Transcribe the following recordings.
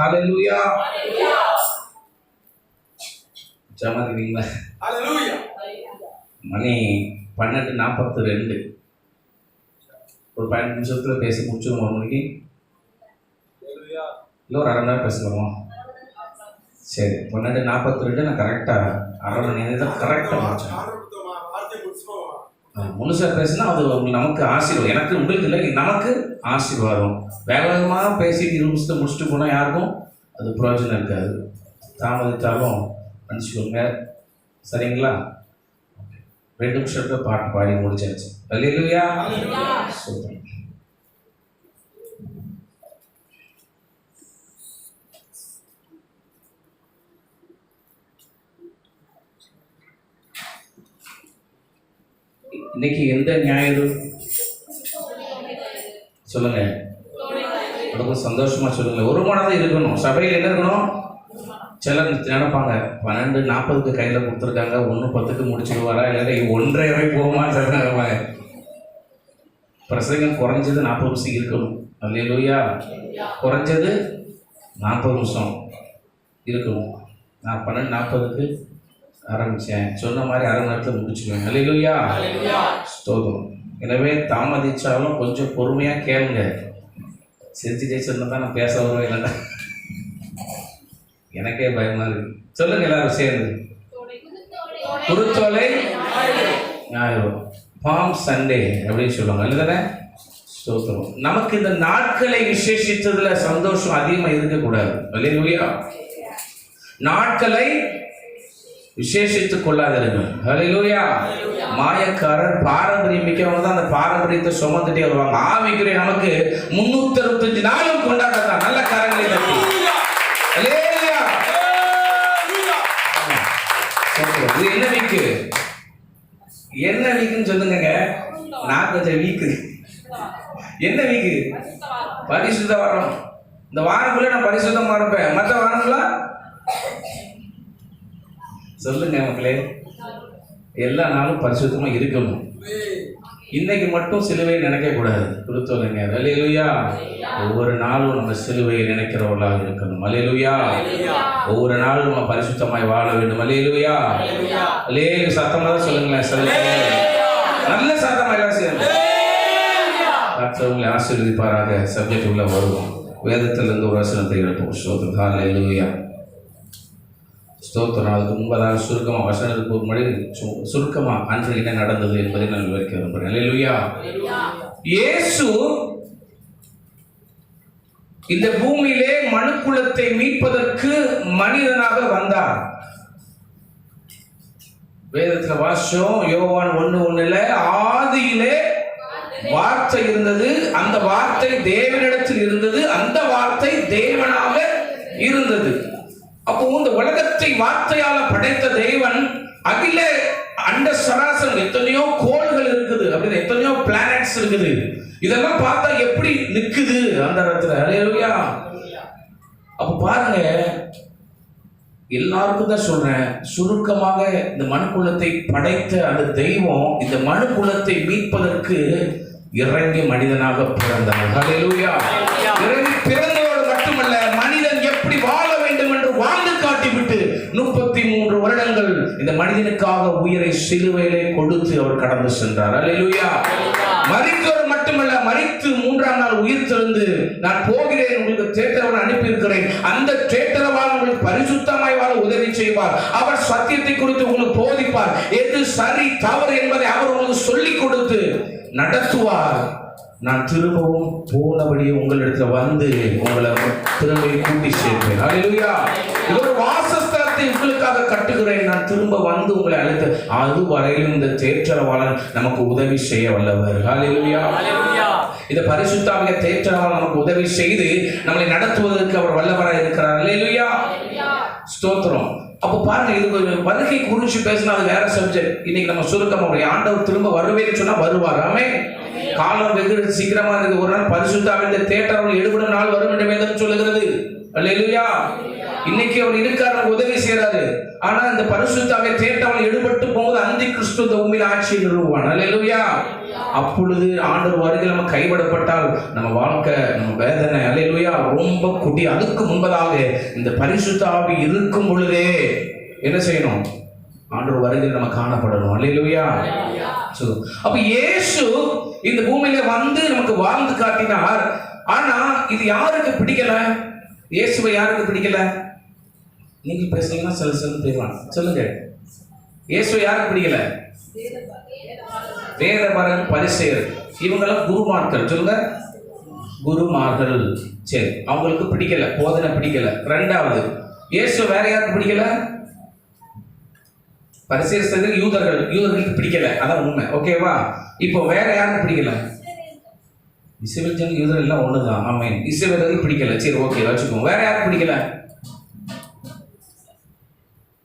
ஹalleluya ஜமாதிங்களா Hallelujah. மணி பன்னெண்டு நாற்பத்தி ரெண்டு ஒரு பன்னெண்டு நிமிஷத்தில் பேசி முடிச்சிருவோம் ஒரு மணிக்கு. இல்லை ஒரு அரை மணி நேரம் பேசலாமா சரி பன்னெண்டு நாற்பத்தி ரெண்டு நான் கரெக்டாக அரை மணி நேரம் கரெக்டாக முடிச்சேன். முழுசாக பேசினா அது உங்களுக்கு நமக்கு ஆசீர்வாதம். எனக்கு உங்களுக்கு இல்லை நமக்கு ஆசீர்வாதம். வேக வேகமாக பேசி நிமிஷத்தை முடிச்சுட்டு போனால் யாருக்கும் அது பிரயோஜனம் இருக்காது. தாமதித்தாலும் மன்னிச்சுக்கோங்க. சரிங்களா? ரெண்டு நிமிஷத்துல பாட்டு பாடி முடிச்சாச்சு. Hallelujah super. இன்னைக்கு எந்த ஞாயிறு சொல்லுங்க. ரொம்ப சந்தோஷமா சொல்லுங்க. ஒரு மனதை இருக்கணும். சபையில் என்ன இருக்கணும்? சிலர் நினைப்பாங்க பன்னெண்டு நாற்பதுக்கு கையில் கொடுத்துருக்காங்க ஒன்று பத்துக்கு முடிச்சுடுவாரா இல்லை ஒன்றரை வரை போகுமா சொல்றாங்க பிரசங்கம் குறைஞ்சது நாற்பது நிமிஷம் இருக்கணும். அல்லையா குறைஞ்சது நாற்பது நிமிஷம் இருக்கணும். நான் பன்னெண்டு நாற்பதுக்கு ஆரம்பித்தேன் சொன்ன மாதிரி அரை நேரத்தில் முடிச்சுக்குவேன். அல்லையா ஸ்தோத்திரம். எனவே தாமதிச்சாலும் கொஞ்சம் பொறுமையாக கேளுங்க. செஞ்சு ஜெயிச்சிருந்தா தான் நான் பேச வருவேன் இல்லைன்னா. எனக்கே பயமா இருக்கு. சொல்லுங்க எல்லாரும் சேர்ந்து. குருத்தோலை. ஞாயிறு. பாம் சண்டே அப்படின்னு சொல்லுவாங்க. இல்லைதானே? ஸ்தோத்திரம். நமக்கு இந்த நாட்களை விசேஷித்ததுல சந்தோஷம் அதிகமா இருக்கக்கூடாது. அல்லையா நாட்களை விசேஷித்துக் கொள்ளாதிருங்கள். ஹalleluya மாயக்காரர் பாரம்பரியம் மிக்கவங்க தான் அந்த பாரம்பரியத்தை சுமந்துட்டே வருவாங்க. ஆவிக்குரிய நமக்கு முன்னூத்தி அறுபத்தஞ்சு நாளும் கொண்டாடத்தான். நல்ல காரங்களை தட்டி. இது என்ன வீக்கு என்ன வீக்குன்னு சொல்லுங்க நான் கொஞ்சம் வீக்கு என்ன வீக்கு பரிசுத்த வாரம். இந்த வாரக்குள்ள நான் பரிசுத்தமா இருப்பேன். மற்ற வாரம்லாம்? சொல்லுங்க மக்களே. எல்லா நாளும் பரிசுத்தமா இருக்கணும். இன்னைக்கு மட்டும் சிலுவையை நினைக்க கூடாது கொடுத்தோலைங்க அலையலுயா ஒவ்வொரு நாளும் நம்ம சிலுவையை நினைக்கிறவர்களாக இருக்கணும். அலையலுயா ஒவ்வொரு நாளும் நம்ம பரிசுத்தமாய் வாழ வேண்டும். அலையலுயா அலே சத்தமா தான் சொல்லுங்களேன் சொல்லுங்க. நல்ல சத்தமா எல்லாம் செய்யணும் கர்த்தர் ஆசீர்வதிப்பாராக. சப்ஜெக்ட் உள்ள வருவோம். வேதத்திலிருந்து ஒரு வசனத்தை எடுப்போம் ஸ்தோத்திரம். ஹalleluya. ஸ்தோத்திரம் அதுக்கு முன்பதாக சுருக்கமாக வசனத்துக்கு ஒரு மொழி சு- சுருக்கமா அன்று என்ன நடந்தது என்பதை நான் விவரிக்க விரும்புகிறேன். ஹalleluya இயேசு இந்த பூமியிலே மனுக்குலத்தை மீட்பதற்கு மனிதனாக வந்தார். வேதத்துல வாசிச்சோம் யோவான் ஒண்ணு ஒண்ணுல ஆதியிலே வார்த்தை இருந்தது அந்த வார்த்தை தேவனிடத்தில் இருந்தது அந்த வார்த்தை தேவனாக இருந்தது. அப்போ இந்த உலகத்தை வார்த்தையால படைத்த தேவன் அகில அண்ட சராசரம் எத்தனையோ கோள்கள் இருக்குது. அப்படின்னு எத்தனையோ பிளானட்ஸ் இருக்குது. இதெல்லாம் பார்த்தா எப்படி நிக்குது? அந்த இடத்துல. அல்லேலூயா அப்ப பாருங்க எல்லாருக்கும் தான் சொல்றேன் சுருக்கமாக இந்த மனுக்குலத்தை படைத்த அந்த தெய்வம் இந்த மனுக்குலத்தை மீட்பதற்கு இறங்கி மனிதனாக பிறந்தார். இறங்கி பிறந்ததோடு இந்த மனிதனுக்காக உயிரை சிலுவையிலே கொடுத்து அவர் கடந்து சென்றார். ஹalleluya மரித்தவர் மட்டுமல்ல மரித்து மூன்றாம் நாள் உயிர் தெழுந்து நான் போகிறேன் உங்களுக்கு தேட்டரவன் அனுப்பி இருக்கிறேன் அந்த தேட்டரவான் உங்களுக்கு பரிசுத்தமாய் வாழ உதவி செய்வார். அவர் சத்தியத்தை குறித்து உங்களுக்கு போதிப்பார். எது சரி தவறு என்பதை அவர் உங்களுக்கு சொல்லிக் கொடுத்து நடத்துவார். நான் திரும்பவும் போனபடியே உங்களிடத்துல வந்து உங்களை திரும்ப கூட்டி சேர்ப்பேன். ஹalleluya இது வாசஸ்தலத்தை உங்களுக்காக கட்டுகிறேன். நான் திரும்ப வந்து உங்களை அழைத்து அது வரையிலும் இந்த தேற்றரவாளன் நமக்கு உதவி செய்ய வல்லவர். இந்த பரிசுத்தாவிய தேற்றரவாளன் நமக்கு உதவி செய்து நம்மளை நடத்துவதற்கு அவர் வல்லவராக இருக்கிறார். ஹalleluya ஸ்தோத்திரம். அப்போ பாருங்க இது ஒரு வருகை குறிச்சு பேசினா அது வேற சப்ஜெக்ட் இன்னைக்கு நம்ம சுருக்கமா ஒரு ஆண்டவர் திரும்ப வருவேன்னு சொன்னா வருவார். ஆமே காலம் வெகு சீக்கிரமா இருக்கு ஒரு நாள் பரிசுத்தாவின் தேட்டரம் எடுபடும் நாள் வரும் என்று வேதம் சொல்லுகிறது. அல்லேலூயா இன்னைக்கு அவர் இருக்கார் நமக்கு உதவி செய்யறாரு ஆனா இந்த பரிசுத்தாவை தேட்டவன் எடுபட்டு போகும்போது அந்தி கிறிஸ்து இந்த உண்மையில் ஆட்சி நிறுவுவான். அல்லேலூயா அப்பொழுது ஆண்டவர் வருகை நம்ம கைவிடப்பட்டால் நம்ம வாழ்க்கை நம்ம வேதனை அல்லேலூயா ரொம்ப குட்டி அதுக்கு முன்பதாக இந்த பரிசுத்தாவி இருக்கும் பொழுதே என்ன செய்யணும்? ஆண்டவர் வருகை நம்ம காணப்படணும். அல்லேலூயா சோ அப்ப இயேசு இந்த பூமியில வந்து நமக்கு வாழ்ந்து காட்டினார். ஆனா இது யாருக்கு பிடிக்கல? இயேசுவை யாருக்கு பிடிக்கல? நீங்க பேசுனீங்கன்னா சில சில போயிடலாம் சொல்லுங்க. இயேசு யாருக்கு பிடிக்கல? வேதபரன் பரிசெயர். இவங்கெல்லாம் குருமார்கள். சொல்லுங்க. குருமார்கள். சரி அவங்களுக்கு பிடிக்கல. போதனை பிடிக்கல. ரெண்டாவது இயேசு வேற யாருக்கு பிடிக்கல? பரிசேர் யூதர்கள். யூதர்களுக்கு பிடிக்கல. அதான் உண்மை. ஓகேவா இப்போ வேற யாருக்கு பிடிக்கல? இஸ்ரேல் ஜன யூதர் எல்லாம் ஒண்ணுதான். ஆமாம் இஸ்ரேலருக்கு பிடிக்கல. சரி ஓகே வச்சுக்கோங்க. வேற யாருக்கு பிடிக்கல?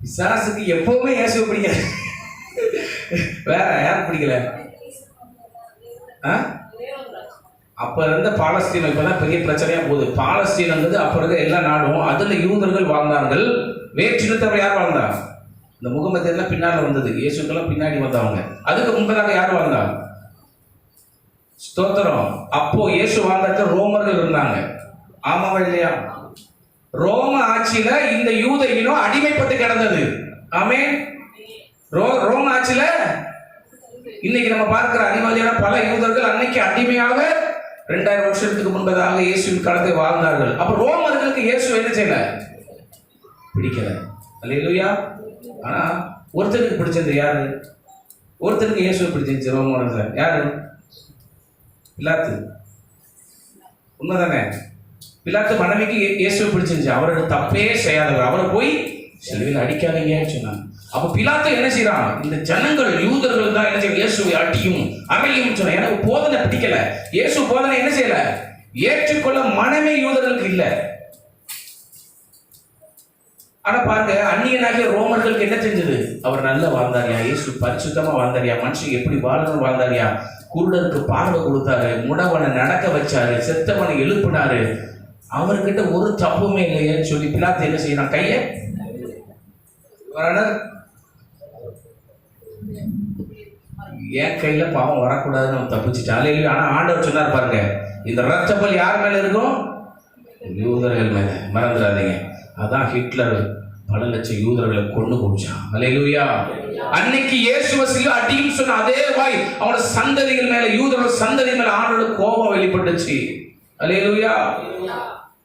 பிசாசுக்கு எப்பவுமே இயேசுவை பிடிக்கல வேற யார் பிடிக்கல? ஆ? அப்ப இருந்த பாலஸ்தீனம் இப்பதான் பெரிய பிரச்சனையா போகுது. பாலஸ்தீனங்கிறது அப்ப இருக்க எல்லா நாடும் அதுல யூதர்கள் வாழ்ந்தார்கள். வேற்றினத்தவர் யார் வாழ்ந்தா? இந்த முகமது எல்லாம் பின்னால வந்தது. இயேசுக்கெல்லாம் பின்னாடி வந்தவங்க. அதுக்கு முன்பதாக யார் வாழ்ந்தா? ஸ்தோத்திரம். அப்போ இயேசு வாழ்ந்த ரோமர்கள் இருந்தாங்க. ஆமாவா இல்லையா? ரோம ஆட்சியில இந்த யூத இனம் அடிமைப்பட்டு கிடந்தது. ஆமே ரோ ரோம ஆட்சியில இன்னைக்கு நம்ம பார்க்கிற அறிவாளியான பல யூதர்கள் அன்னைக்கு அடிமையாக ரெண்டாயிரம் வருஷத்துக்கு முன்பதாக இயேசுவின் காலத்தை வாழ்ந்தார்கள். அப்ப ரோமர்களுக்கு இயேசு என்ன செய்யல? பிடிக்கல. அல்லேலூயா. ஆனா ஒருத்தருக்கு பிடிச்சது யாரு? ஒருத்தருக்கு இயேசு பிடிச்சிருச்சு ரோமர்கள் யாரு? இல்லாத்து உண்மைதானே? பிலாத்து மனைவிக்கு இயேசுவை பிடிச்சிருந்துச்சு. அவரோட தப்பே செய்யாதவர் அவரை போய் சிலுவையில் அடிக்காதீங்கன்னு சொன்னாங்க. அப்போ பிலாத்து என்ன செய்யறான் இந்த ஜனங்கள் யூதர்கள் தான் என்ன செய்யும்? இயேசுவை அடியும் அறையும் சொன்ன எனக்கு போதனை பிடிக்கல. இயேசு போதனை என்ன செய்யல? ஏற்றுக்கொள்ள மனமே யூதர்களுக்கு இல்லை. ஆனா பாருங்க அந்நியனாகிய ரோமர்களுக்கு என்ன செஞ்சது அவர் நல்ல வாழ்ந்தாரியா? இயேசு பரிசுத்தமா வாழ்ந்தாரியா? மனுஷன் எப்படி வாழணும் வாழ்ந்தாரியா? குருடருக்கு பார்வை கொடுத்தாரு முடவனை நடக்க வச்சாரு செத்தவனை எழுப்பினாரு. அவர்கிட்ட ஒரு தப்புமே இல்லையேன்னு சொல்லி பிலாத்து என்ன செய்யறான்? கையை வரணர் என் கையில பாவம் வரக்கூடாதுன்னு அவன் தப்பிச்சுட்டான். இல்லையா ஆனா ஆண்டவர் சொன்னார் பாருங்க இந்த ரத்தப்பல் யார் மேல இருக்கும்? யூதர்கள் மேல. மறந்துடாதீங்க. அதான் ஹிட்லர் பல லட்சம் யூதர்களை கொண்டு போச்சான் அலையிலுயா அன்னைக்கு இயேசுவ சில அடின்னு சொன்ன அதே வாய் அவனோட சந்ததிகள் மேல யூதரோட சந்ததி மேல ஆண்டோட கோபம் வெளிப்பட்டுச்சு. அலையிலுயா.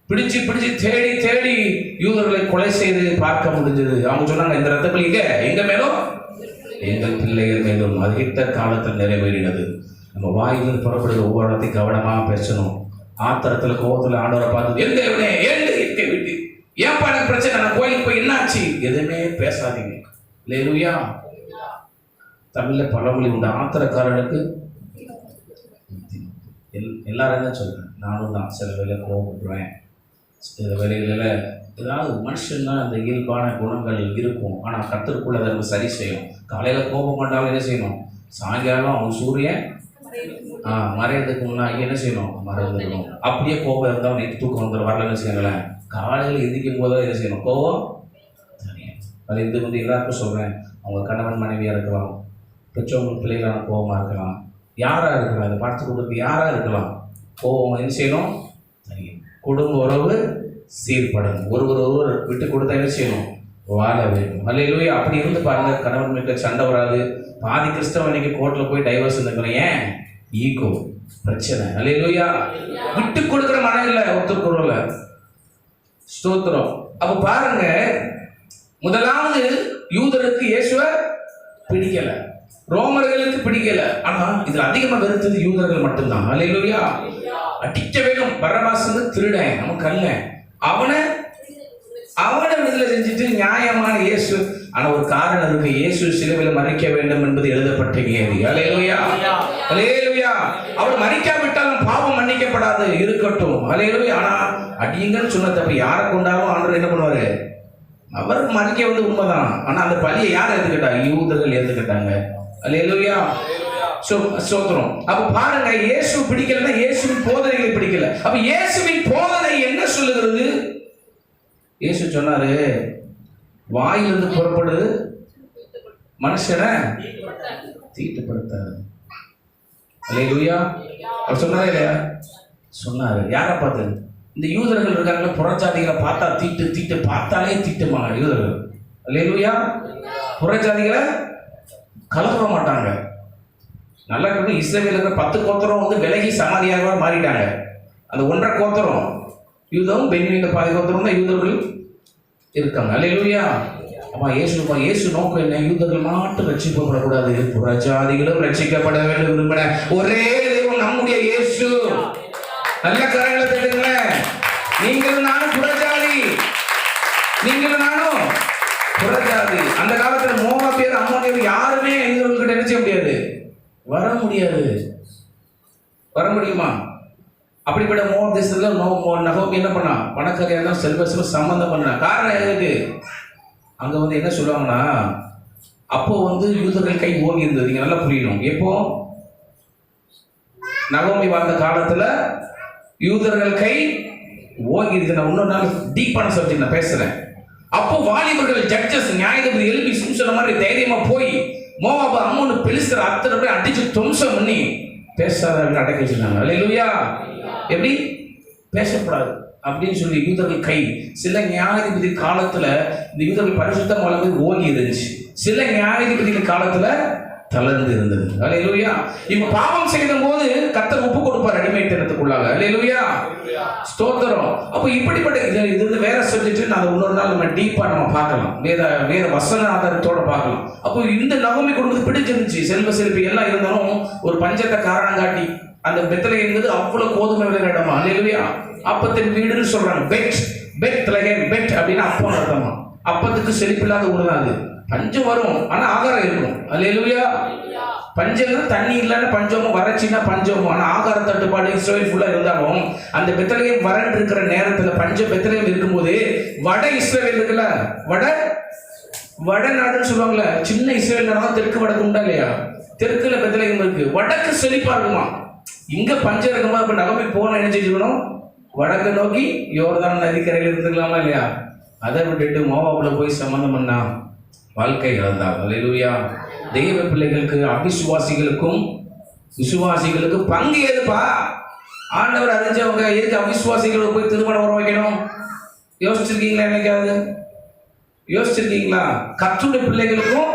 பிடிச்சு பிடிச்சு தேடி தேடி யூதர்களை கொலை செய்து பார்க்க முடிஞ்சது. அவங்க சொன்னாங்க இந்த ரத்தப்பலி எங்க? எங்க மேலும்? எங்கள் பிள்ளைகள் மேலும் அது ஹிட்லர் காலத்தில் நிறைவேறினது. நம்ம வாயிலிருந்து புறப்படுகிற ஒவ்வொரு இடத்தையும் கவனமா பேசணும். ஆத்திரத்துல கோபத்துல ஆண்டவரை பார்த்து எந்த இவனே? ஏண்டு இருக்க விட்டு? ஏன்பா எனக்கு பிரச்சனை? நான் கோயிலுக்கு போய் என்னாச்சு? எதுவுமே பேசாதீங்க. லேலுயா தமிழ்ல பழமொழி உண்டு. ஆத்திரக்காரனுக்கு எல் எல்லாரும் தான் சொல்றேன் நானும் தான். சில வேலை கோபப்படுவேன். சில வேலைகளில் ஏதாவது மனுஷன்னா அந்த இயல்பான குணங்கள் இருக்கும். ஆனால் கத்திற்குள்ள அதை நம்ம சரி செய்யணும். காலையில் கோபம் பண்ணாலும் என்ன செய்யணும்? சாயங்காலம் அவன் சூரியன் ஆ மறையறதுக்கு முன்னாடி என்ன செய்யணும்? மறந்துடணும். அப்படியே கோபம் இருந்தால் நைட்டு தூக்கம் வந்துடும் வரல என்ன செய்யலாம் காலையில் எந்திக்கும் போது என்ன செய்யணும்? கோபம் அது இது வந்து எல்லாருக்கும் சொல்கிறேன் அவங்க கணவன் மனைவியாக இருக்கலாம். பெற்றவங்க பிள்ளைகளான கோபமாக இருக்கலாம். யாராக இருக்கலாம்? அதை பார்த்து கொடுக்குறது யாராக இருக்கலாம்? கோபம் என்ன செய்யணும்? குடும்ப உறவு சீர்படணும். ஒருவர் ஒருவர் விட்டு கொடுத்தா என்ன செய்யணும்? வாழ வேண்டும். அல்லையிலூயா அப்படி இருந்து பாருங்க கணவன் மிக்க சண்டை வராது. பாதி கிறிஸ்தவன் இன்னைக்கு கோர்ட்டில் போய் டைவர்ஸ் இருந்துக்கிறேன் ஏன்? ஈகோ பிரச்சனை. அல்லையிலோயா விட்டு கொடுக்குற மனம் இல்லை ஒத்துக்குறல ஸ்தோத்திரம். அப்ப பாருங்க முதலாவது யூதருக்கு இயேசுவ பிடிக்கலை. ரோமர்களுக்கு பிடிக்கல. ஆனா இதுல அதிகமா வெறுத்தது யூதர்கள் மட்டும்தான். அல்லையிலூயா அடிக்க வேணும். பரபாசு திருடன். நமக்கு அல்ல அவனை அவனை விடுதலை செஞ்சுட்டு நியாயமான இயேசு. ஆனா ஒரு காரணம் இருக்கு. இயேசு சிலுவையில் மறைக்க வேண்டும் என்பது எழுதப்பட்ட நியதி. அலையலுயா அலையலுயா அவர் மறிக்காவிட்டாலும் பாவம் மன்னிக்கப்படாது. இருக்கட்டும். அலையலுயா ஆனா அடியுங்கன்னு சொன்ன தப்பு யாரை கொண்டாலும் ஆண்டவர் என்ன பண்ணுவாரு? அவர் மறிக்க வந்து உண்மைதான். ஆனா அந்த பழியை யார் ஏத்துக்கிட்டாங்க யூதர்கள் ஏத்துக்கிட்டாங்க. அலையலுயா சோத்திரம் அப்ப பாருங்க இயேசு பிடிக்கலன்னா இயேசுவின் போதனைகளை பிடிக்கல. அப்ப இயேசுவின் போதனை என்ன சொல்லுகிறது? இயேசு சொன்னாரு வாயிலிருந்து புறப்படுது மனுஷனை தீட்டுப்படுத்தாது. அல்லேலூயா அவர் சொன்னாரா இல்லையா? சொன்னாரு. யாரை பார்த்து? இந்த யூதர்கள் இருக்காங்களே புறஜாதிகளை பார்த்தா தீட்டு தீட்டு பார்த்தாலே தீட்டுமா யூதர்கள். அல்லேலூயா புறஜாதிகளை கலப்பட மாட்டாங்க. நல்லா இருக்கணும் இஸ்ரேலில் இருக்கிற பத்து கோத்திரம் வந்து விலகி சமாதியாக மாறிட்டாங்க. அந்த ஒன்றரை கோத்திரம் யூதம் பெண்ணின் பாதி கோத்திரம் தான் யூதர்கள் இருக்காங்க. இல்லையா அப்பா இயேசு இயேசு நோக்கம் என்ன? யூதர்கள் மட்டும் ரட்சிக்கப்படக்கூடாது. புறஜாதிகளும் ரட்சிக்கப்பட வேண்டும் விரும்பின ஒரே தெய்வம் நம்முடைய இயேசு. நல்ல கரங்களை தட்டுங்களேன் நீங்களும் நானும் புறஜாதி. நீங்களும் நானும் புறஜாதி அந்த காலத்துல மோக பேர் அம்மோனியர் யாருமே யூதர்கள்கிட்ட என்ன செய்ய முடியாது வர முடியாது. வர முடியுமா? அப்படிப்பட்ட மோர் திசையில் நோ மோ- நகோமி என்ன பண்ணா? பணக்காரியாக தான் செல்வசம் சம்மந்தம் சம்பந்தம் பண்ணா. காரணம் எதுக்கு அங்கே வந்து என்ன சொல்லுவாங்கன்னா அப்போ வந்து யூதர்கள் கை ஓங்கி இருந்தது. நீங்கள் நல்லா புரியணும். எப்போ? நகோமி வாழ்ந்த காலத்தில் யூதர்கள் கை ஓங்கி இருக்கு. நான் இன்னொரு நாள் டீப்பான சப்ஜெக்ட் நான் பேசுகிறேன் அப்போ வாலிபர்கள் ஜட்ஜஸ் நியாயபதி எழுப்பி சொன்ன மாதிரி தைரியமாக போய் மோவாபு அம்மனு பெலிஸ்தர் அத்தனை பேர் அடிச்சு துவம்சம் பண்ணி பேசாத அடக்கி வச்சிருந்தாங்க இல்லையா எப்படி? பேசக்கூடாது அப்படின்னு சொல்லி யூதர்கள் கை. சில நியாயாதிபதி காலத்துல இந்த யூதர்கள் பரிசுத்தம் வளர்ந்து ஓங்கி இருந்துச்சு. சில நியாயாதிபதிகள் காலத்துல தளர்ந்து இருந்தது. அல்லேலூயா. இவங்க பாவம் செய்த போது கத்தர் ஒப்பு கொடுப்பார் அடிமைத்தனத்துக்குள்ளாக அல்லேலூயா. ஸ்தோத்திரம். அப்போ இப்படிப்பட்ட இது இது வந்து வேற சப்ஜெக்ட் நான் இன்னொரு நாள் நம்ம டீப்பா நம்ம பார்க்கலாம். வேற வேற வசன ஆதாரத்தோட பார்க்கலாம். அப்போ இந்த நவமி குடும்பத்துக்கு பிடிச்சிருந்துச்சு. செல்வ செல்வி எல்லாம் இருந்தாலும் ஒரு பஞ்சத்தை காரணம் காட்டி அந்த பெத்தலை என்பது அவ்வளவு கோதுமை விளையாட இடமா? அல்லேலூயா. அப்பத்தின் வீடுன்னு சொல்றாங்க. பெட். பெட் திலகன் பெட் அப்படின்னு அப்பம் அர்த்தமா? அப்பத்துக்கு செழிப்பில்லாத ஊர்தான் அது. பஞ்சம் வரும் ஆனா ஆகாரம் இருக்கும் அல்லேலூயா. பஞ்சம் தண்ணி இல்லைன்னா பஞ்சமும் வறட்சின்னா பஞ்சமும். ஆனா ஆகார தட்டுப்பாடு இஸ்ரேல் ஃபுல்லா இருந்தாலும் அந்த பெத்தலையும் வறண்டு இருக்கிற நேரத்துல பஞ்சம் பெத்தலையும் இருக்கும்போது வட இஸ்ரேல் இருக்குல்ல வட? வடநாடுன்னு சொல்லுவாங்கல்ல சின்ன இஸ்ரேல் நடந்தா தெற்கு வடக்கு உண்டா இல்லையா? தெற்குல பெத்தலையும் இருக்கு. வடக்கு செழிப்பா இருக்குமா? இங்க பஞ்சம் இருக்குமா இப்ப நகமை போன என்ன செஞ்சுக்கணும் வடக்கு நோக்கி யோர்தான் நதிக்கரையில் இருந்துக்கலாமா இல்லையா? அதை விட்டுட்டு மோவாப்புல போய் சம்மந்தம் பண்ணா. வாழ்க்கை இழந்தார் அல்லேலூயா தெய்வ பிள்ளைகளுக்கு அவிசுவாசிகளுக்கும் விசுவாசிகளுக்கு பங்கு ஏதுப்பா? ஆண்டவர் அறிஞ்சவங்க எதுக்கு அவிசுவாசிகளுக்கு போய் திருமணம் வர வைக்கணும்? யோசிச்சிருக்கீங்களா என்னைக்காவது? யோசிச்சிருக்கீங்களா? கற்றுடைய பிள்ளைகளுக்கும்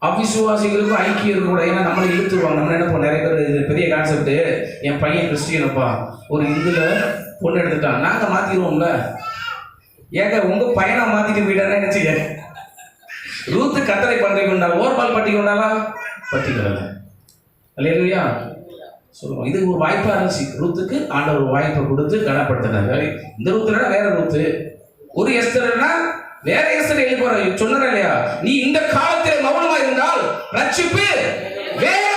அவிசுவாசிகளுக்கும் ஐக்கியம் இருக்கக்கூடாது. ஏன்னா நம்மளை இழுத்துருவாங்க. நம்ம என்ன நிறைய பேர் இது பெரிய கான்செப்ட் என் பையன் கிறிஸ்டியனப்பா. ஒரு இந்துல பொண்ணு எடுத்துட்டான். நாங்கள் மாற்றிடுவோம்ல ஏங்க உங்கள் பையனை மாற்றிட்டு போயிட்டானே நினச்சிக்க ரூத்து கத்தரை பண்றை கொண்டால் ஓர்பால் பட்டி கொண்டாலா? பட்டி கொள்ளல. அல்லேலூயா. சொல்லுவோம். இது ஒரு வாய்ப்பாக இருந்துச்சு. ரூத்துக்கு ஆண்டவர் ஒரு வாய்ப்பை கொடுத்து கனப்படுத்தினார். இந்த ரூத்துனா வேற ரூத்து. ஒரு எஸ்தர்னா வேற எஸ்தர் எழுதி போற இல்லையா? நீ இந்த காலத்தில் மௌனமா இருந்தால் ரட்சிப்பு வேற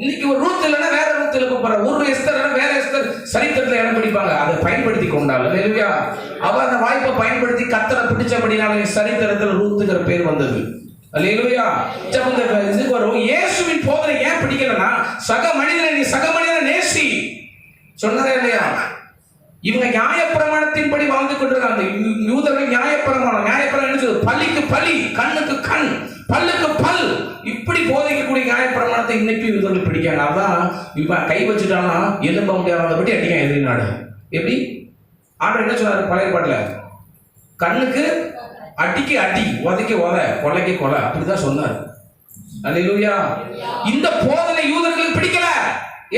இன்னைக்கு ஒரு ரூத் இல்லைன்னா வேற ரூத் எழுப்ப போற ஒரு எஸ்தர் வேற எஸ்தர் சரித்திரத்துல இடம் பிடிப்பாங்க. அதை பயன்படுத்தி கொண்டாள் இல்லையா? அவ அந்த வாய்ப்பை பயன்படுத்தி கத்தரை பிடிச்சபடினால சரித்திரத்துல ரூத்துங்கிற பேர் வந்தது. அல்லேலூயா. ஜெபம் இந்த இதுக்கு வரும். இயேசுவின் போதனை ஏன் பிடிக்கலன்னா சக மனிதனை நீ சக மனிதனை நேசி. சொன்னதே இல்லையா? இவங்க நியாயப்பிரமாணத்தின்படி வாழ்ந்து கொண்டிருக்காங்க. யூ- யூதர்கள் நியாயப்பிரமாணம். நியாயப்பிரமாணம் என்ன சொல்லுது? பல்லிக்கு பலி கண்ணுக்கு கண். பல்லுக்கு பல். இப்படி போதைக்கக்கூடிய நியாயப்பிரமாணத்தை இன்னைக்கு இவர்கள் பிடிக்காங்க அதான் இப்போ கை வச்சுட்டானா எலும்ப முடியாதபடி அடிக்கான் எதிரி நாடு. எப்படி? ஆண்டவர் என்ன சொன்னாரு பழைய பாட்டில்? கண்ணுக்கு அடிக்கு அடி உதைக்கு உத கொலைக்கு கொலை. அப்படிதான் சொன்னார். அல்லேலூயா. இந்த போதனை யூதர்களுக்கு பிடிக்கல.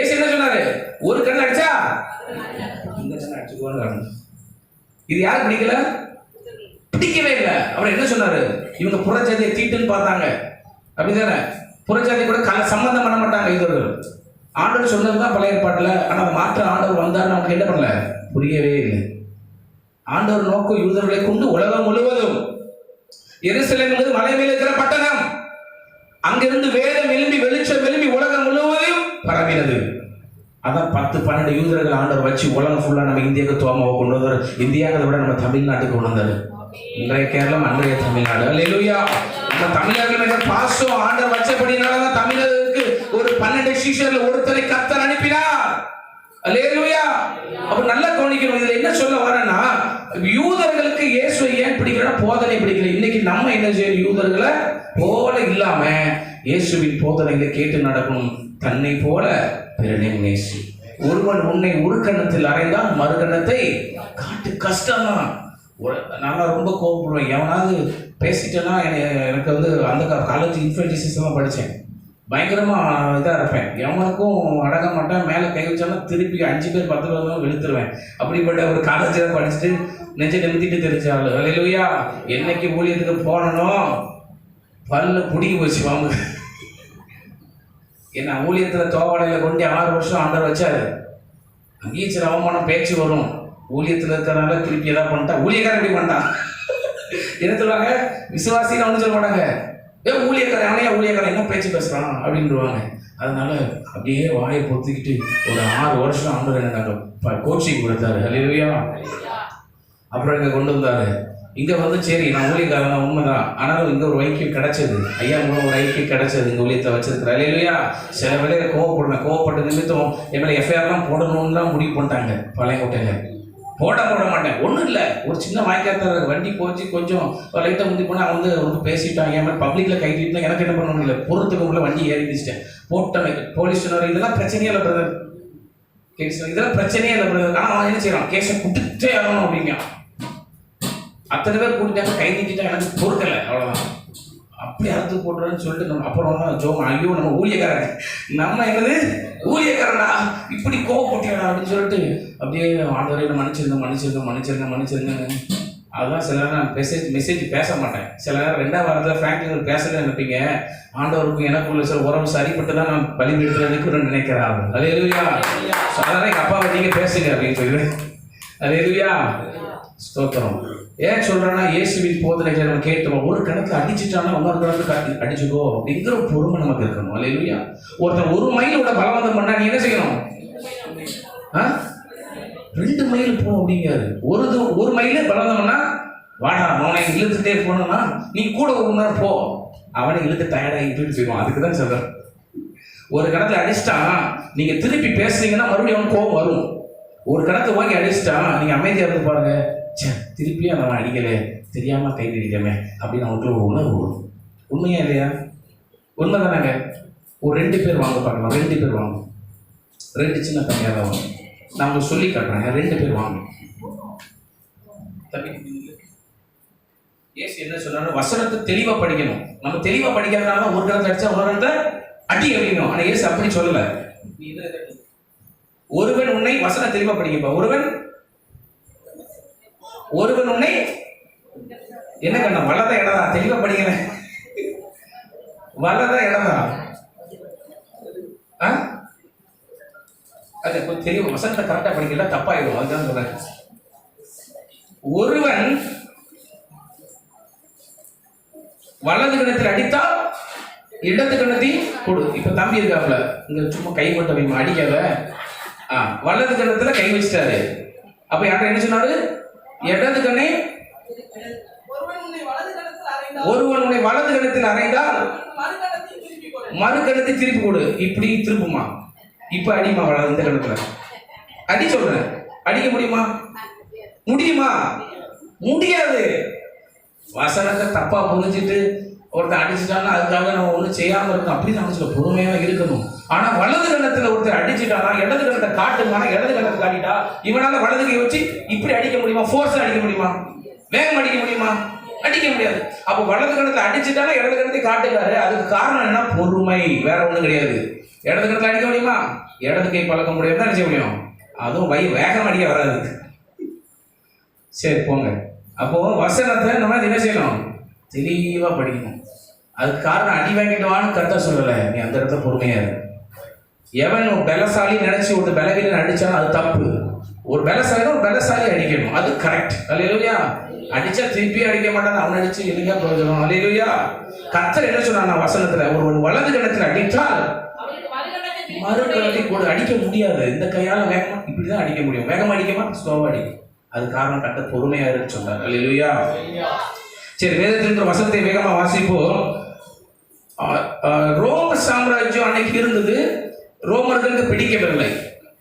ஏசு என்ன சொன்னாரு? ஒரு கண் அடிச்சா? இந்த கண் அடிச்சுக்கோன்னு இது யாருக்கு பிடிக்கல? பிடிக்கவே இல்லை. அவர் என்ன சொன்னாரு? இவங்க புறஜாதியை தீட்டுன்னு பார்த்தாங்க. அப்படிதானே? புறஜாதி கூட கல சம்பந்தம் பண்ண மாட்டாங்க யூதர்கள் ஆண்டவர் சொன்னது தான் பழைய ஏற்பாட்டில். ஆனால் மாற்று ஆண்டவர் வந்தார் நமக்கு என்ன பண்ணல? புரியவே இல்லை. ஆண்டவர் நோக்கம் யூதர்களை கொண்டு உலகம் முழுவதும். எருசலேம் என்பது மலை மேல் இருக்கிற பட்டணம். அங்கிருந்து வேதம் எழும்பி வெளிச்சம் எழும்பி உலகம் முழுவதும் பரவினது அதான் பத்து பன்னெண்டு யூதர்கள் ஆண்டவர் வச்சு உலகம் ஃபுல்லாக நம்ம இந்தியாவுக்கு தோமாவை கொண்டு வந்தார் இந்தியாவை விட நம்ம தமிழ்நாட்டுக்கு கொண்டு வந்தார் இன்றைய கேரளம் அன்றைய தமிழ்நாடு. அல்லேலூயா. நம்ம தமிழர்கள் மேல பாசம் ஆண்டவர் வச்சபடினால தான் தமிழர்களுக்கு ஒரு பன்னெண்டு சீஷர்ல ஒருத்தரை கத்தர் அனுப்பினார். அல்லேலூயா. அப்ப நல்லா கவனிக்கணும் இதுல என்ன சொல்ல வரேன்னா யூதர்களுக்கு இயேசு ஏன் பிடிக்கலன்னா போதனை பிடிக்கல. இன்னைக்கு நம்ம என்ன செய்யணும் யூதர்களை போல இல்லாம இயேசுவின் போதனைகளை கேட்டு நடக்கணும். தன்னை போல பிறனை நேசி ஒருவன் உன்னை ஒரு கணத்தில் அறைந்தால் மறுகணத்தை காட்டு கஷ்டம்தான். தான் நான் ரொம்ப கோவப்படுவேன் எவனாவது பேசிட்டேன்னா என்னை- எனக்கு வந்து அந்த காலேஜ் இன்ஃபென்டிசிஸ் தான் படித்தேன் பயங்கரமாக இதாக இருப்பேன். எவனுக்கும் அடங்க மாட்டேன். மேலே கை வச்சாலும் திருப்பி அஞ்சு பேர் பத்து பேர் தான் வெளுத்துருவேன். அப்படிப்பட்ட ஒரு காலேஜில் படிச்சுட்டு நெஞ்சு நிமித்திட்டு தெரிஞ்சாள் என்னைக்கு ஊழியத்துக்கு போனனோ பல்லு பிடிக்க போச்சு வாங்க என்ன ஊழியத்தில் தோவாடையில் கொண்டு ஆறு வருஷம் ஆண்டர் வச்சாரு. அங்கேயும் சில அவமானம் பேச்சு வரும். ஊழியத்தில் இருக்கிறனால திருப்பி எதாவது பண்ணிட்டா ஊழியக்காரன் எப்படி பண்ணிட்டான் என்ன சொல்லுவாங்க? விசுவாசின்னு ஒன்றும் சொல்ல மாட்டாங்க. ஏ ஊழியக்காரன் அவனையா ஊழியக்காரன் என்ன பேச்சு பேசுகிறான் அப்படின்றவாங்க. அதனால அப்படியே வாயை பொத்திக்கிட்டு ஒரு ஆறு வருஷம் ஆண்டு எனக்கு கோச்சிங் கொடுத்தாரு. ஹalleluya அப்புறம் இங்கே கொண்டு வந்தாரு. இங்கே வந்து சரி நான் ஊழியக்காரன் தான் உண்மைதான். ஆனாலும் இங்கே ஒரு ஐக்கியம் கிடைச்சது. ஐயா மூலம் ஒரு ஐக்கியம் கிடைச்சது. இங்கே ஊழியத்தை வச்சிருக்கிறேன் இல்லையா சில வேலையை கோவப்படுறேன் கோவப்பட்ட நிமித்தம் எங்களை எஃப்ஐஆர்லாம் போடணும்லாம் முடிவு பண்ணிட்டாங்க பழைய கோட்டையில் போட போட மாட்டேன். ஒன்றும் இல்லை. ஒரு சின்ன வாய்க்காத்தார வண்டி போச்சு கொஞ்சம் லைட்டாக முந்தி போனால் அவன் வந்து ரொம்ப பேசிட்டாங்க. ஏன் மாதிரி பப்ளிக்கில் கைட்டிட்டு எனக்கு என்ன பண்ண முடியல. பொறுத்துக்கு உள்ள வண்டி ஏறி வச்சிட்டேன் போட்டேன் போலீஸ் சொன்னார் இதெல்லாம் பிரச்சனையே இல்லை பிரதர் கேஸ் இதெல்லாம் பிரச்சனையே இல்லை பிரதர் ஆனால் அவன் என்ன செய்யறான்? கேஸை கொடுத்துட்டே ஆகணும் அப்படிங்க அத்தனை பேர் கூட்டிட்டாங்க கை நீட்டிட்டா எனக்கு பொறுக்கலை அவ்வளோதான் அப்படி அறுத்து போடுறேன்னு சொல்லிட்டு நம்ம அப்புறம் ஜோ ஐயோ நம்ம ஊழியக்காரன். நம்ம என்னது? ஊழியக்காரனா இப்படி கோவப்பட்டியாடா அப்படின்னு சொல்லிட்டு அப்படியே ஆண்டவரை மன்னிச்சிருந்தேன் மன்னிச்சிருந்தோம் மன்னிச்சிருந்தேன் மன்னிச்சிருந்தேன் அதுதான் சில நேரம் நான் மெசேஜ் மெசேஜ் பேச மாட்டேன். சில நேரம் ரெண்டாவது வாரத்தில் ஃப்ராங்க்லின் பேசல நினைப்பீங்க ஆண்டவருக்கும் எனக்குள்ள சில உறவு சரிப்பட்டு தான் நான் பலிபீடத்தில் நிற்கிறேன்னு நினைக்கிறாங்க அதே இல்லையா சாதாரண எங்கள் அப்பாவை நீங்கள் பேசுங்க அப்படின்னு சொல்லி அதே இல்லையா ஸ்தோத்திரம். ஏன் சொல்றேன்னா இயேசுவின் போதனைகளை நம்ம கேட்டோம் ஒரு கணக்கு அடிச்சுட்டானா இன்னொரு கணத்துல அடிச்சுக்கோ அப்படிங்கிற ஒரு பொறுமை நமக்கு இருக்கணும். இல்லையா ஒருத்தன் ஒரு மைலோட பலவந்தம் பண்ணா நீ என்ன செய்யணும்? ஆ? ரெண்டு மைல் போ அப்படிங்கிறது ஒரு தூ- ஒரு மைலே பலவந்தம்னா வாடா அவனை இழுத்துட்டே போனோம்னா நீ கூட ஒரு நேரம் போ. அவனை இழுத்து டயர்டாகி போயிட்டு போயிடுவான். அதுக்கு தான் சொல்றேன். ஒரு கடத்துல அடிச்சிட்டான் நீங்க திருப்பி பேசுனீங்கன்னா மறுபடியும் அவன் கோவம் வரும். ஒரு கடத்தை வாங்கி அடிச்சிட்டான் நீங்க அமைதியா இருந்து பாருங்க. ச்சே திருப்பியும் நான் அடிக்கலை. தெரியாமல் கை நீடிக்கமே அப்படின்னு அவனுக்குள்ள ஒரு உணர்வு வரும் உண்மையா இல்லையா? உண்மைதானாங்க. ஒரு ரெண்டு பேர் வாங்க பார்க்கலாம் ரெண்டு பேர் வாங்க ரெண்டு சின்ன தனியாக தான் வாங்க நான் உங்களுக்கு சொல்லி காட்டுறேன் ரெண்டு பேர் வாங்க தம்பி ஏசு என்ன சொன்னாலும் வசனத்தை தெளிவாக படிக்கணும். நம்ம தெளிவாக படிக்கிறதுனால ஒரு கடத்தை அடிச்சா ஒரு கடத்தை அடி அப்படிங்கணும் ஆனால் ஏசு அப்படி சொல்லலை. நீ ஒருவன் உன்னை வசன தெளிவாக படிக்கப்பா ஒருவன் ஒருவன் உன்னை என்ன கண்ணா வலதா இடதா தெளிவா படிக்கல வலதா இடம்? ஆ? அது கொஞ்சம் தெரியும் வசனத்தை கரெக்டாக படிக்கல தப்பாயிடும் அதுதான் சொல்றேன். ஒருவன் வலது கணத்தில் அடித்தால் இடது கணத்தையும் கொடு. இப்ப தம்பி இருக்காப்ல இங்க சும்மா கை மட்டும் வைமா அடிக்காத. ஆ வலது கணத்துல கை வச்சிட்டாரு. அப்ப யார்கிட்ட என்ன சொன்னாரு? இடது கண்ணை. ஒருவன் உன்னை வலது அறைந்தால் கணத்தில் அறைந்தால் கொடு மறு கணத்தை திருப்பி கொடு. இப்படி திருப்புமா? இப்ப அடிமா வலது இந்த கணத்துல? அடி சொல்றேன். அடிக்க முடியுமா? முடியுமா? முடியாது. வசனத்தை தப்பா புரிஞ்சிட்டு ஒருத்தன் அடிச்சுட்டான்னா அதுக்காக நம்ம ஒன்றும் செய்யாம இருக்கணும். அப்படி சில பொறுமையாக இருக்கணும். ஆனால் வலது கணத்துல ஒருத்தர் அடிச்சுட்டானா இடது கணத்தை காட்டுமானா இடது கணத்தை காட்டிட்டா இவனால் வலது கை வச்சு இப்படி அடிக்க முடியுமா? ஃபோர்ஸ் அடிக்க முடியுமா? வேகம் அடிக்க முடியுமா? அடிக்க முடியாது. அப்போ வலது கணத்தை அடிச்சுட்டானா இடது கணத்தை காட்டுக்காரு. அதுக்கு காரணம் என்ன? பொறுமை. வேற ஒன்றும் கிடையாது. இடது கணத்தை அடிக்க முடியுமா? இடது கை பழக்க முடியாது தான் செய்ய முடியும்? அதுவும் வை வேகம் அடிக்க வராது. சரி போங்க. அப்போ வசனத்தை நம்ம என்ன செய்யணும்? தெளிவாக படிக்கணும். அதுக்கு காரணம் அடி வாங்கிட்டு வான்னு சொல்லலை. நீ அந்த இடத்துல பொறுமையாக எவன் ஒரு பலசாலி நினைச்சு ஒரு பலவீனம் அடிச்சாலும் அது தப்பு. ஒரு பலசாலி ஒரு பலசாலி அடிக்கணும். அது கரெக்ட் அல்லையா அடிச்சா திருப்பி அடிக்க மாட்டான். அவன் அடிச்சு எதுக்கா பிரயோஜனம்? அல்லையா கத்தர் என்ன சொன்னா வசனத்துல ஒரு வலது கிணத்துல அடித்தால் மறுபடியும் மறு கொடு. கூட அடிக்க முடியாது. இந்த கையால வேகமா இப்படிதான் அடிக்க முடியும். வேகமா அடிக்கமா? ஸ்லோவா அடிக்கும். அது காரணம் கட்ட பொறுமையா இருக்கு சொன்னார். அல்லையா சரி வேதத்தின் வசனத்தை வேகமாக வாசிப்போம். ரோம சாம்ராஜ்யம் அன்னைக்கு இருந்தது. ரோமர்களுக்கு பிடிக்கவில்லை.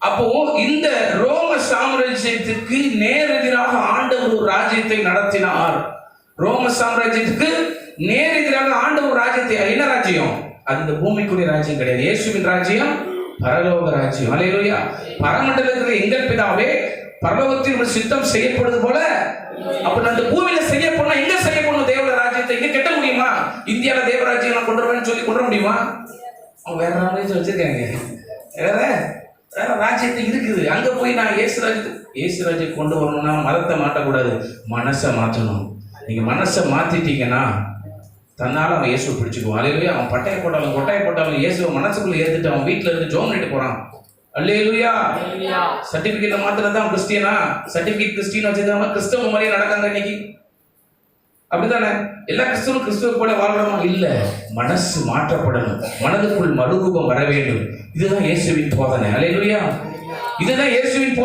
அப்போ இந்த ரோம சாம்ராஜ்யத்திற்கு நேரெதிராக ஆண்டவர் ஒரு ராஜ்யத்தை நடத்தினார். ரோம சாம்ராஜ்யத்துக்கு நேரெதிராக ஆண்டவர் ராஜ்யத்தை என்ன ராஜ்யம்? அது இந்த பூமிக்குரிய ராஜ்யம் கிடையாது. இயேசுவின் ராஜ்யம் பரலோக ராஜ்யம். அலையிலோயா. பரமண்டலத்தில் எங்கள் பிதாவே பரலோகத்தில் ஒரு சித்தம் செய்யப்படுது போல அப்ப அந்த பூமியில செய்யப்படணும் எங்க போகணும்? தேவட ராஜ்யத்தை இங்க கட்ட முடியுமா? இந்தியாவில தேவராஜ்யம் நான் கொண்டு வரேன்னு சொல்லி கொண்டு முடியுமா? அவங்க வேற ராஜ்யம் வச்சிருக்காங்க. வேற வேற ராஜ்யத்தை இருக்குது. அங்க போய் நான் ஏசு ராஜ்யத்தை ஏசு ராஜ்யம் கொண்டு வரணும்னா மதத்தை மாட்டக்கூடாது. மனசை மாற்றணும். நீங்க மனசை மாத்திட்டீங்கன்னா தன்னால அவன் இயேசுவை பிடிச்சிக்குவான். அலையிலுயா அவன் பட்டையை போட்டாலும் கொட்டையை போட்டாலும் இயேசுவை மனசுக்குள்ள ஏத்துட்டு அவன் வீட்டுல இருந்து ஜோம் நிட்டு போறான். அல்லேலுயா. சர்டிபிகேட்ல மாத்திரம் தான் கிறிஸ்டியனா? சர்டிபிகேட் கிறிஸ்டியன் வச்சிருக்காம கிறிஸ்தவ மாதிரியே நடக்காங்க இன்னைக்கு. அப்படிதானே எல்லா கிறிஸ்தவரும் கிறிஸ்துவ போல வாழ்றோமா இல்ல. மனசு மாற்றப்படணும். மனதுக்குள் மறுரூபம் வர வேண்டும். இதுதான் இயேசுவின் போதனை. அல்லேலுயா. இதுதான் இயேசுவின்